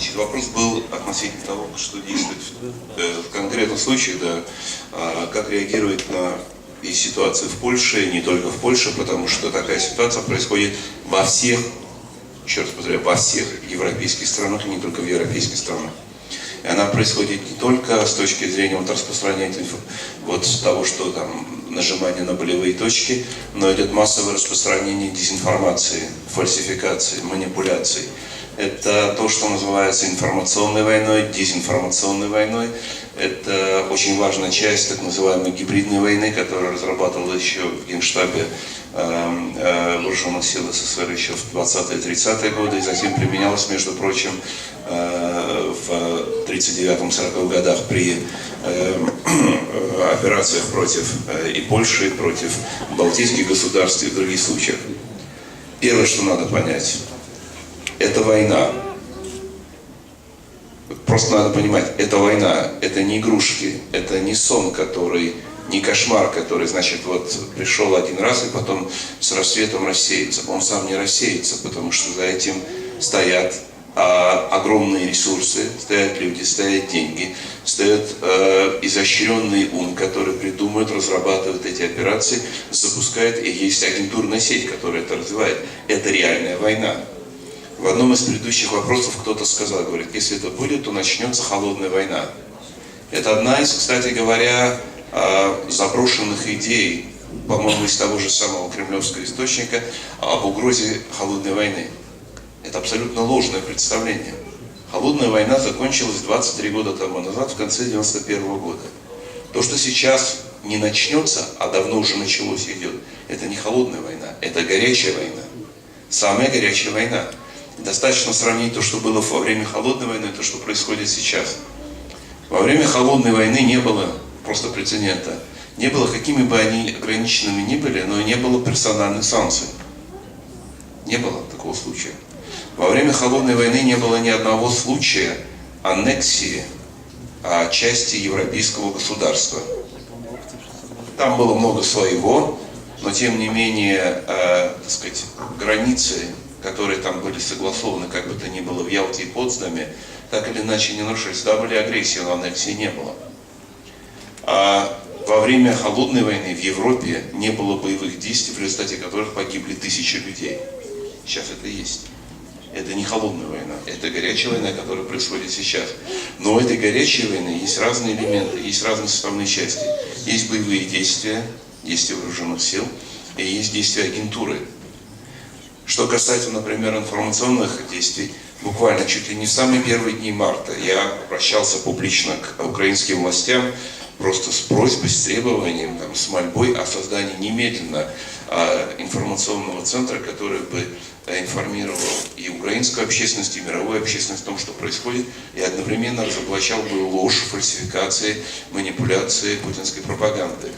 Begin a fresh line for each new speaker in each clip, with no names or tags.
Значит, вопрос был относительно того, что действует в, э, в конкретном случае, да, а, как реагировать на и ситуацию в Польше, и не только в Польше, потому что такая ситуация происходит во всех, раз повторяю, во всех европейских странах, и не только в европейских странах. И она происходит не только с точки зрения вот, распространения вот того, что там нажимание на болевые точки, но идет массовое распространение дезинформации, фальсификации, манипуляций. Это то, что называется информационной войной, дезинформационной войной. Это очень важная часть так называемой гибридной войны, которая разрабатывалась еще в Генштабе э, э, вооруженных сил СССР еще в 20-30-е годы и затем применялась, между прочим, э, в 39-40 годах при операциях против и Польши, против Балтийских государств и в других случаях. Первое, что надо понять, это война. Просто надо понимать, это война, это не игрушки, это не сон, который, не кошмар, который, значит, вот пришел один раз и потом с рассветом рассеется. Он сам не рассеется, потому что за этим стоят а, огромные ресурсы, стоят люди, стоят деньги, стоят э, изощренный ум, который придумывает, разрабатывает эти операции, запускает, и есть агентурная сеть, которая это развивает. Это реальная война. В одном из предыдущих вопросов кто-то сказал, говорит, если это будет, то начнется холодная война. Это одна из, кстати говоря, а, заброшенных идей, по-моему, из того же самого кремлевского источника об угрозе холодной войны. Это абсолютно ложное представление. Холодная война закончилась 23 года тому назад, в конце 91 -го года. То, что сейчас не начнется, а давно уже началось идет, это не холодная война, это горячая война. Самая горячая война. Достаточно сравнить то, что было во время холодной войны, то, что происходит сейчас. Во время холодной войны не было просто прецедента. Не было, какими бы они ограниченными ни были, но не было персональных санкций. Не было такого случая. Во время холодной войны не было ни одного случая аннексии а, части европейского государства. Там было много своего, но тем не менее, э, так сказать, границы которые там были согласованы, как бы то ни было, в Ялте и Потсдаме, так или иначе не нарушились. Да, были агрессии, но аннексии не было. А во время холодной войны в Европе не было боевых действий, в результате которых погибли тысячи людей. Сейчас это есть. Это не холодная война, это горячая война, которая происходит сейчас. Но у этой горячей войны есть разные элементы, есть разные составные части. Есть боевые действия, действия вооруженных сил, и есть действия агентуры, что касается, например, информационных действий, буквально чуть ли не в самые первые дни марта я обращался публично к украинским властям просто с просьбой, с требованием, там, с мольбой о создании немедленно а, информационного центра, который бы информировал и украинскую общественность, и мировую общественность о том, что происходит, и одновременно разоблачал бы ложь, фальсификации, манипуляции путинской пропаганды.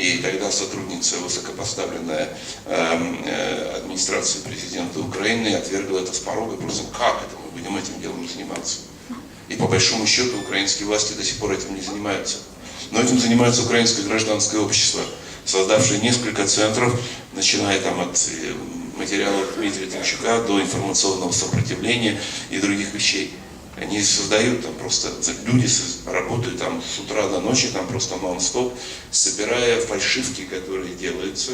И тогда сотрудница высокопоставленная эм, э, администрации президента Украины отвергла это с порога, просто как это мы будем этим делом заниматься. И по большому счету украинские власти до сих пор этим не занимаются. Но этим занимается украинское гражданское общество, создавшее несколько центров, начиная там от э, материалов Дмитрия Тимчука до информационного сопротивления и других вещей. Они создают там просто, люди работают там с утра до ночи, там просто нон-стоп, собирая фальшивки, которые делаются,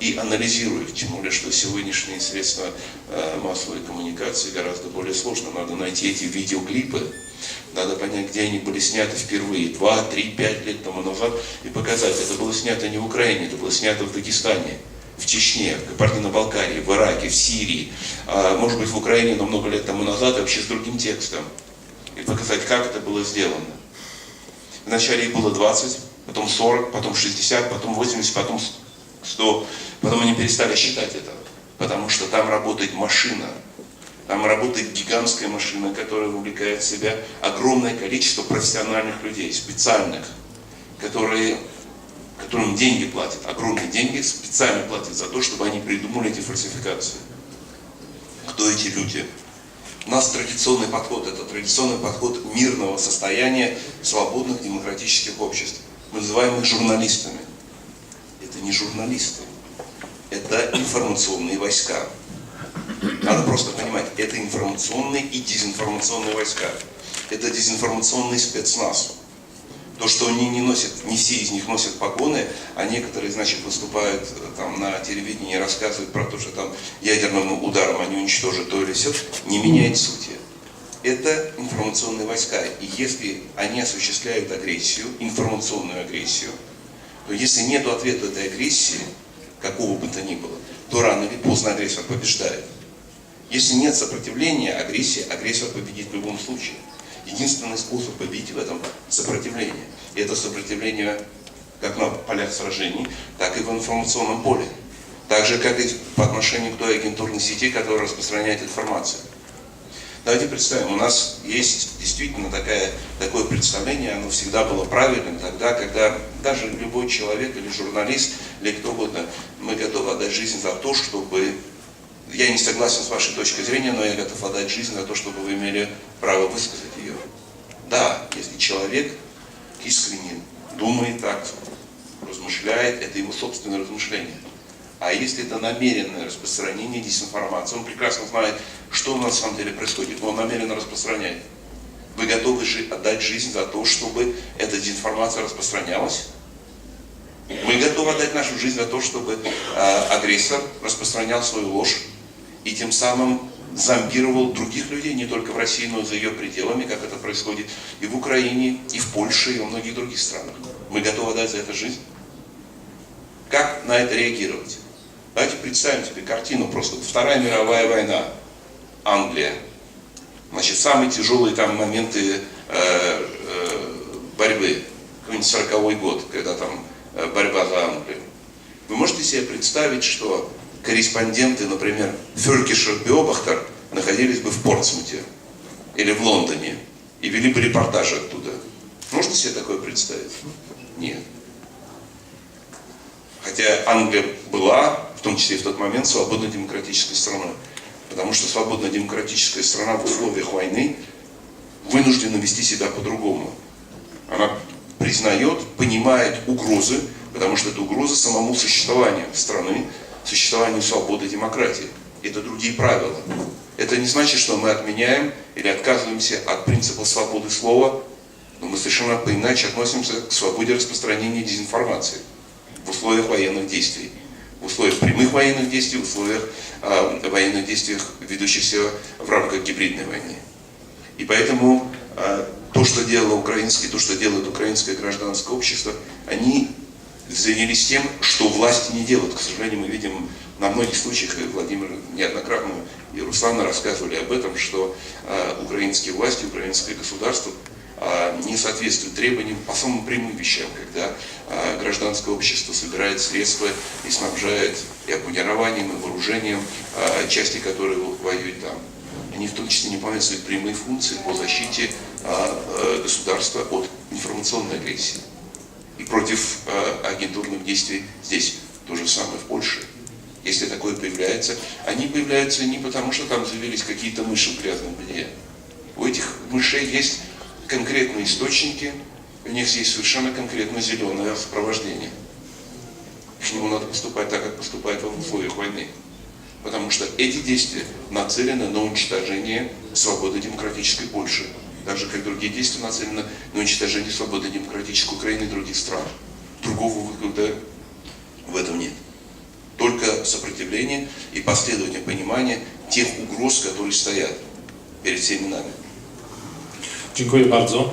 и анализируют. Тем более, что сегодняшние средства э, массовой коммуникации гораздо более сложно. Надо найти эти видеоклипы, надо понять, где они были сняты впервые, 2, 3, 5 лет тому назад, и показать, это было снято не в Украине, это было снято в Дагестане в Чечне, в Кабардино-Балкарии, в Ираке, в Сирии, а, может быть в Украине, но много лет тому назад, вообще с другим текстом. И показать, как это было сделано. Вначале их было 20, потом 40, потом 60, потом 80, потом 100. Потом они перестали считать это, потому что там работает машина. Там работает гигантская машина, которая вовлекает в себя огромное количество профессиональных людей, специальных, которые которым деньги платят, огромные деньги специально платят за то, чтобы они придумали эти фальсификации. Кто эти люди? У нас традиционный подход, это традиционный подход мирного состояния свободных демократических обществ. Мы называем их журналистами. Это не журналисты, это информационные войска. Надо просто понимать, это информационные и дезинформационные войска. Это дезинформационный спецназ. То, что они не носят, не все из них носят погоны, а некоторые, значит, выступают э, там на телевидении, рассказывают про то, что там ядерным ударом они уничтожат то или все, не меняет сути. Это информационные войска. И если они осуществляют агрессию, информационную агрессию, то если нет ответа этой агрессии, какого бы то ни было, то рано или поздно агрессор побеждает. Если нет сопротивления, агрессия, агрессор победит в любом случае. Единственный способ победить в этом – сопротивление. И это сопротивление как на полях сражений, так и в информационном поле. Так же, как и по отношению к той агентурной сети, которая распространяет информацию. Давайте представим, у нас есть действительно такая, такое представление, оно всегда было правильным тогда, когда даже любой человек или журналист, или кто угодно, мы готовы отдать жизнь за то, чтобы... Я не согласен с вашей точкой зрения, но я готов отдать жизнь за то, чтобы вы имели право высказать ее. Да, если человек искренне думает так, размышляет, это его собственное размышление. А если это намеренное распространение дезинформации, он прекрасно знает, что на самом деле происходит, но он намеренно распространяет. Вы готовы же отдать жизнь за то, чтобы эта дезинформация распространялась? Мы готовы отдать нашу жизнь за то, чтобы э, агрессор распространял свою ложь и тем самым зомбировал других людей, не только в России, но и за ее пределами, как это происходит и в Украине, и в Польше, и во многих других странах. Мы готовы отдать за это жизнь? Как на это реагировать? Давайте представим себе картину просто. Вторая мировая война. Англия. Значит, самые тяжелые там моменты э, э, борьбы. Какой-нибудь сороковой год, когда там э, борьба за Англию. Вы можете себе представить, что корреспонденты, например, Фюркишер Биобахтер находились бы в Портсмуте или в Лондоне и вели бы репортажи оттуда. Можете себе такое представить? Нет. Хотя Англия была, в том числе и в тот момент, свободной демократической страной. Потому что свободная демократическая страна в условиях войны вынуждена вести себя по-другому. Она признает, понимает угрозы, потому что это угроза самому существованию страны, существованию свободы демократии. Это другие правила. Это не значит, что мы отменяем или отказываемся от принципа свободы слова, но мы совершенно иначе относимся к свободе распространения дезинформации в условиях военных действий, в условиях прямых военных действий, в условиях э, военных действий, ведущихся в рамках гибридной войны. И поэтому э, то, что делало украинское, то, что делает украинское гражданское общество, они занялись тем, что власти не делают. К сожалению, мы видим на многих случаях, Владимир неоднократно и Руслана рассказывали об этом, что э, украинские власти, украинское государство э, не соответствуют требованиям по самым прямым вещам, когда э, гражданское общество собирает средства и снабжает и обмунированием, и вооружением э, части, которые воюют там. Они в том числе не выполняют свои прямые функции по защите э, государства от информационной агрессии и против э, агентурных действий здесь. То же самое в Польше. Если такое появляется, они появляются не потому, что там завелись какие-то мыши в грязном белье. У этих мышей есть конкретные источники, у них есть совершенно конкретно зеленое сопровождение. К нему надо поступать так, как поступает в условиях войны. Потому что эти действия нацелены на уничтожение свободы демократической Польши так же, как другие действия, нацелены на уничтожение свободы демократической Украины и других стран. Другого выхода в этом нет. Только сопротивление и последовательное понимание тех угроз, которые стоят перед всеми нами.
Dziękuję bardzo.